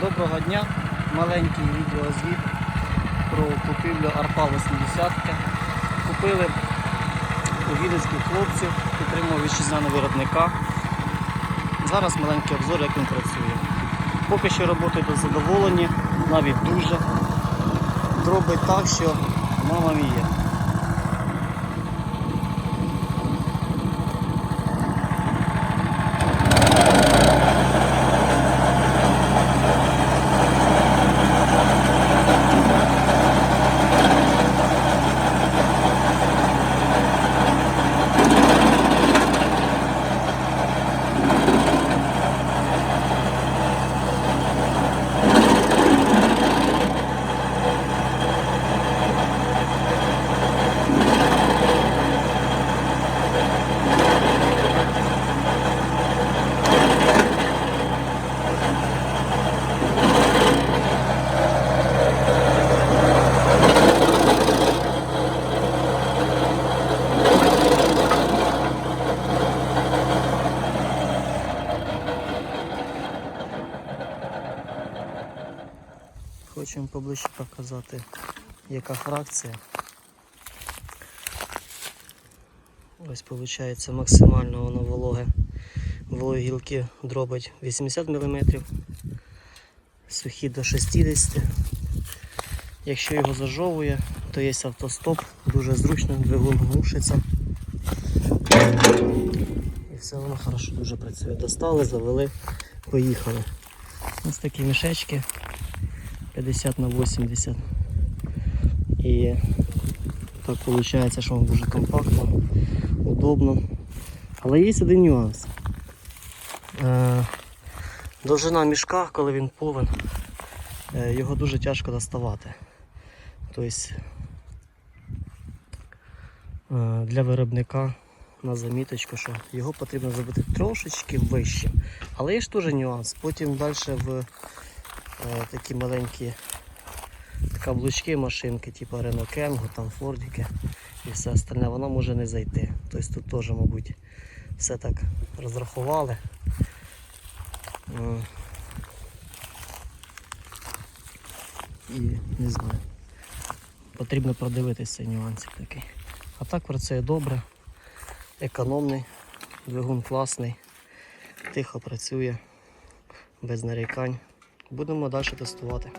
Доброго дня! Маленький відеозвіт про купівлю Арпа 80. Купили у Вінницьких хлопців, підтримав вітчизняного виробника. Зараз маленький обзор, як він працює. Поки що роботи до задоволені, навіть дуже. Дробить так, що мама мія. Хочемо поближче показати, яка фракція. Ось виходить максимально воно вологе. Вологі гілки дробить 80 мм, сухі до 60 Якщо його зажовує, то є автостоп, дуже зручно, двигун глушиться. І все воно хорошо дуже працює. Достали, завели, поїхали. Ось такі мішечки. 50 на 80. І так виходить, що воно дуже компактно, удобно. Але є один нюанс. Е, довжина мішка, коли він повен, е, його дуже тяжко доставати. Тобто е, для виробника на заміточку, що його потрібно зробити трошечки вищим. Але є ж теж нюанс. Потім далі в е, такі маленькі каблучки машинки, типу Renault Kangoo, там Фордіки і все остальне, воно може не зайти. Тобто тут теж, мабуть, все так розрахували. Е, І не знаю. Потрібно продивитися цей нюансик такий. А так працює добре, економний, двигун класний, тихо працює, без нарікань. Будемо далі тестувати.